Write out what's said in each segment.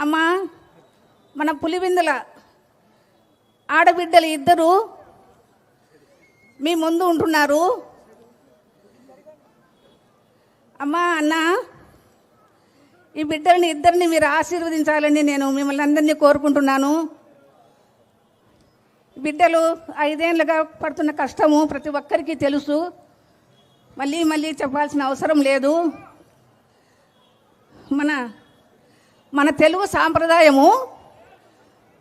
అమ్మా మన పులివిందుల ఆడబిడ్డలు ఇద్దరు మీ ముందు ఉంటున్నారు. అమ్మా అన్న ఈ బిడ్డల్ని ఇద్దరిని మీరు ఆశీర్వదించాలని నేను మిమ్మల్ని అందరినీ కోరుకుంటున్నాను. బిడ్డలు ఐదేళ్ళుగా పడుతున్న కష్టము ప్రతి ఒక్కరికి తెలుసు. మళ్ళీ మళ్ళీ చెప్పాల్సిన అవసరం లేదు. మన మన తెలుగు సాంప్రదాయము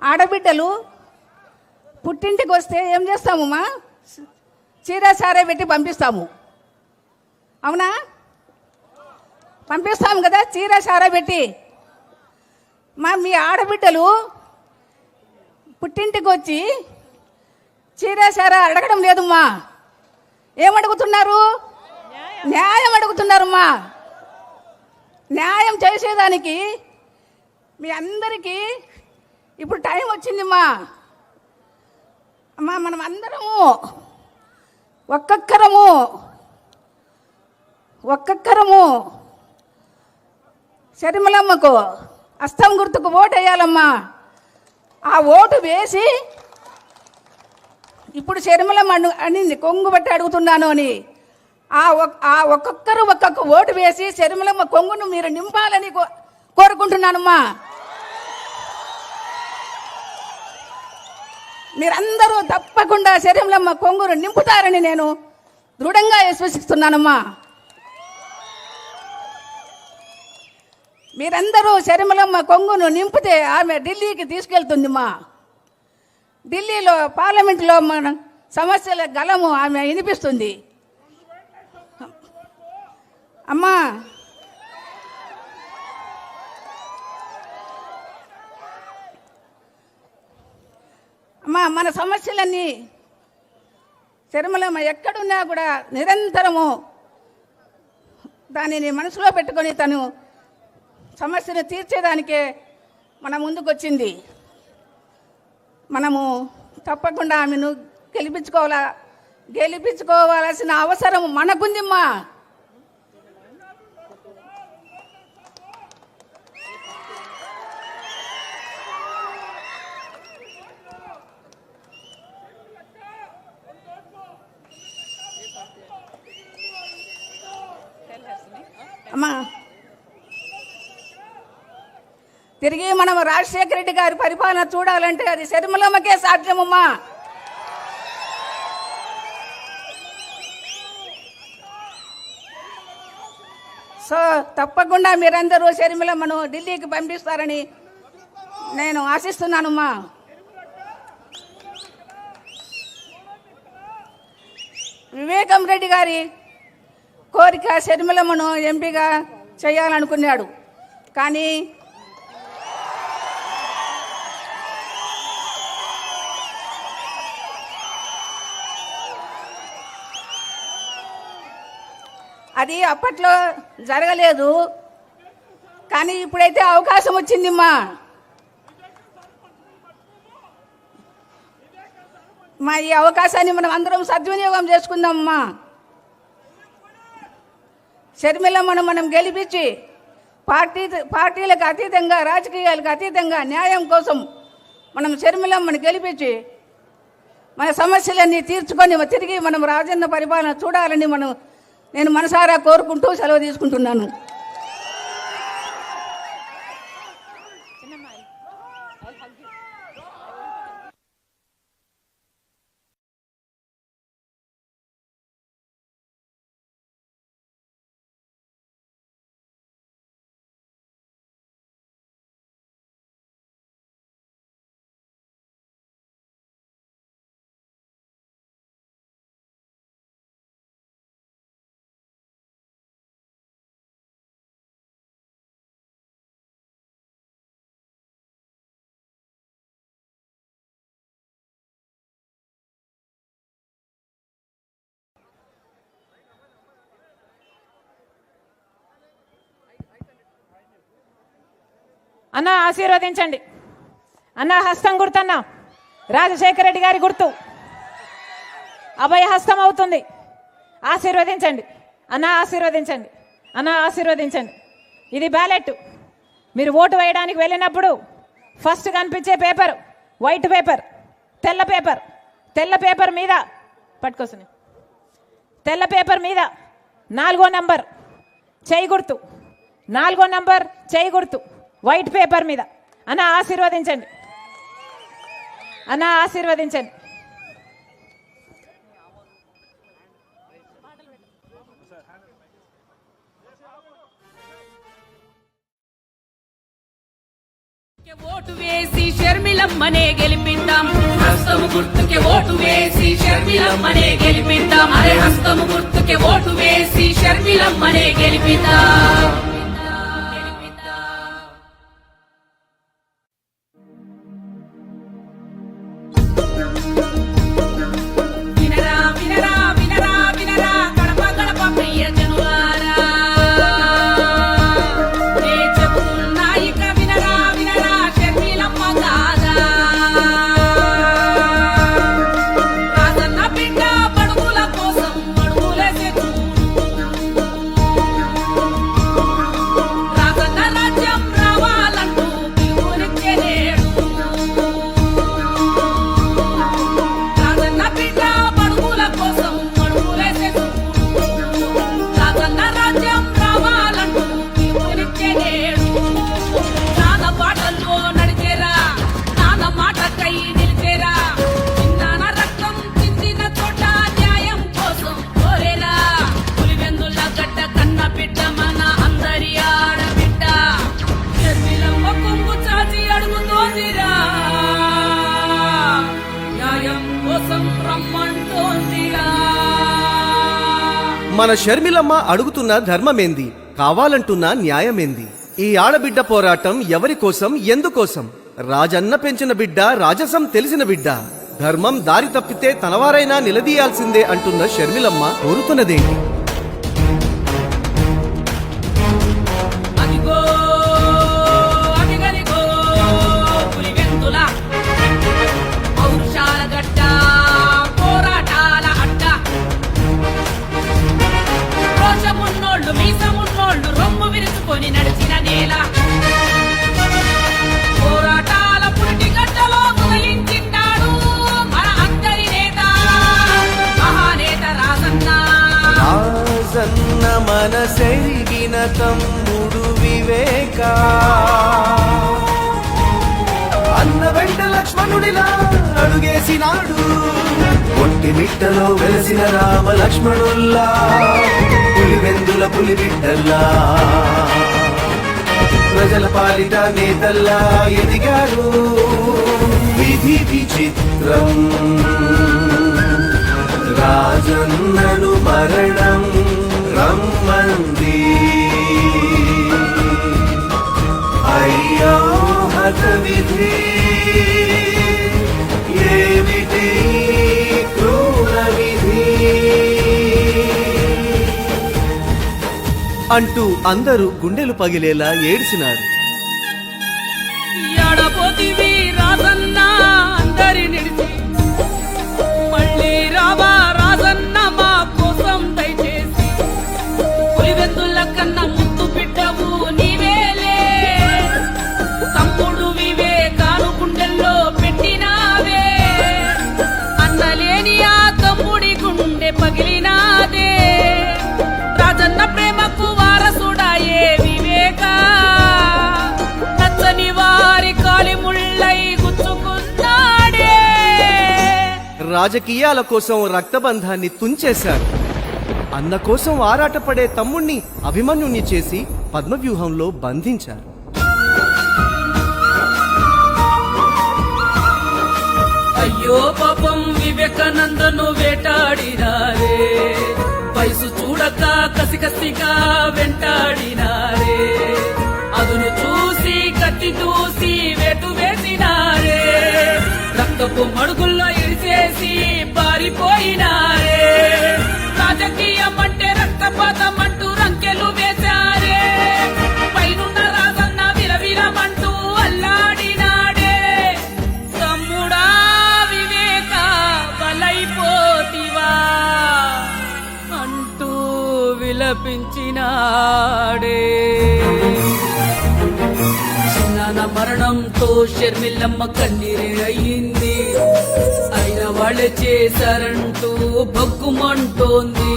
ఆడబిడ్డలు పుట్టింటికి వస్తే ఏం చేస్తామమ్మా చీర సారే పెట్టి పంపిస్తాము. అవునా? పంపిస్తాము కదా చీర సారా పెట్టి. మా మీ ఆడబిడ్డలు పుట్టింటికి వచ్చి చీర సారా అడగడం లేదమ్మా. ఏమడుగుతున్నారు? న్యాయం అడుగుతున్నారమ్మా. న్యాయం చేసేదానికి మీ అందరికీ ఇప్పుడు టైం వచ్చింది అమ్మా మనం అందరము ఒక్కొక్కరము ఒక్కొక్కరము శరిమలమ్మకు అస్తం గుర్తుకు ఓటు వేయాలమ్మా ఆ ఓటు వేసి ఇప్పుడు శరిమలమ్మ అను అనింది కొంగు బట్టి అడుగుతున్నాను అని. ఆ ఆ ఒక్కొక్కరు ఒక్కొక్క ఓటు వేసి శరిమలమ్మ కొంగును మీరు నింపాలని కో- కోరుకుంటున్నానమ్మా. మీరందరూ తప్పకుండా శరీరంలో కొంగురు నింపుతారని నేను దృఢంగా విశ్వసిస్తున్నానమ్మా. మీరందరూ శరీరంలో కొంగును నింపితే ఆమె ఢిల్లీకి తీసుకెళ్తుందిమ్మా. ఢిల్లీలో పార్లమెంట్లో మన సమస్యల గలము ఆమె వినిపిస్తుంది. అమ్మా అమ్మా మన సమస్యలన్నీ తిరుమలమ్మ ఎక్కడున్నా కూడా నిరంతరము దానిని మనసులో పెట్టుకొని తను సమస్యను తీర్చేదానికే మన ముందుకొచ్చింది. మనము తప్పకుండా ఆమెను గెలిపించుకోవాలా గెలిపించుకోవాల్సిన అవసరం మనకుందిమ్మా అమ్మా. తిరిగి మనం రాజశేఖర రెడ్డి గారి పరిపాలన చూడాలంటే అది శర్మలమ్మకే సాధ్యమమ్మా. సో తప్పకుండా మీరందరూ శర్మిలమ్మను ఢిల్లీకి పంపిస్తారని నేను ఆశిస్తున్నానమ్మా. వివేకం రెడ్డి గారి కోరిక షర్మిలమ్మను ఎంపీగా చేయాలనుకున్నాడు. కానీ అది అప్పట్లో జరగలేదు. కానీ ఇప్పుడైతే అవకాశం వచ్చిందిమ్మా. మా ఈ అవకాశాన్ని మనం అందరం సద్వినియోగం చేసుకుందామమ్మా. షర్మిలమ్మను మనం గెలిపించి పార్టీ పార్టీలకు అతీతంగా రాజకీయాలకు అతీతంగా న్యాయం కోసం మనం షర్మిలమ్మను గెలిపించి మన సమస్యలన్నీ తీర్చుకొని తిరిగి మనం రాజన్న పరిపాలన చూడాలని మనం నేను మనసారా కోరుకుంటూ సెలవు తీసుకుంటున్నాను. అన్న ఆశీర్వదించండి. అన్న హస్తం గుర్తన్న. రాజశేఖర రెడ్డి గారి గుర్తు. అభయ హస్తం అవుతుంది. ఆశీర్వదించండి. అన్న ఆశీర్వదించండి. అన్న ఆశీర్వదించండి. ఇది బ్యాలెట్. మీరు ఓటు వేయడానికి వెళ్ళినప్పుడు ఫస్ట్ కనిపించే పేపర్ వైట్ పేపర్ తెల్ల పేపర్. తెల్ల పేపర్ మీద పట్టుకొస్తుంది. తెల్ల పేపర్ మీద నాలుగో నంబర్ చేయి గుర్తు. నాలుగో నంబర్ చేయి గుర్తు. వైట్ పేపర్ మీద. అన్న ఆశీర్వదించండి. అన్న ఆశీర్వదించండి. ఓటు వేసి షర్మిలమ్మనే గెలిపిద్దాం. హస్తము గుర్తుకే ఓటు వేసి షర్మిలమ్మనే గెలిపిద్దాం. అరే హస్తము గుర్తుకే ఓటు వేసి షర్మిలమ్మనే గెలిపిద్దాం గెలిపిద్దాం. మన షర్మిలమ్మ అడుగుతున్న ధర్మమేంది? కావాలంటున్న న్యాయమేంది? ఈ ఆడబిడ్డ పోరాటం ఎవరి కోసం ఎందుకోసం? రాజన్న పెంచిన బిడ్డ రాజసం తెలిసిన బిడ్డ. ధర్మం దారి తప్పితే తనవారైనా నిలదీయాల్సిందే అంటున్న షర్మిలమ్మ కోరుతున్నదేంటి? సన్న మనసెరిగిన తమ్ముడు వివేక. అన్న వెంట లక్ష్మణుడిలా అడుగేసినాడు. ఒట్టి మిట్టలో వెలసిన రామ లక్ష్మణుల్లా పులివెందుల పులి బిడ్డల్లా ప్రజల పాలిట నేతల్లా ఎదిగారు విధి విచిత్రం. రాజన్నను మరణం రమ్మంది. అయ్యో హత విధి ఏమిటి క్రూర విధి అంటూ అందరూ గుండెలు పగిలేలా ఏడ్చినారు పులివెందుల కన్నా ముద్దు బిడ్డవు నీవేలే తమ్ముడు వివేకాను గుండెల్లో పెట్టినావే. అన్నలేని ఆ తమ్ముడి గుండె పగిలినాదే. రాజన్న ప్రేమకు వారసుడాయే వివేక. నచ్చని వారి కాలిముళ్ళై గుచ్చుకున్నాడే. రాజకీయాల కోసం రక్తబంధాన్ని తుంచేశారు. అన్న కోసం ఆరాటపడే తమ్ముణ్ణి అభిమన్యుణ్ణి చేసి పద్మవ్యూహంలో బంధించారు. అయ్యో పాపం వివేకానందను వేటాడినారే. వయసు చూడక కసికసిగా వెంటాడినారే. అదును చూసి కత్తి చూసి వేటు వేసినారే. రక్తపు మడుగుల్లో ఇడిచేసి పారిపోయినా మరణంతో షర్మిలమ్మ కన్నీరే అయింది అయిన వాళ్ళే చేశారంటూ బగ్గుమంటోంది.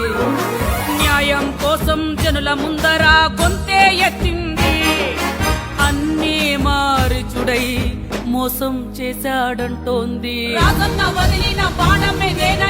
న్యాయం కోసం జనుల ముందర గొంతే ఎత్తింది. అన్నీ మారిచుడై మోసం చేశాడంటోంది. వదిలిన బాణమేదేనని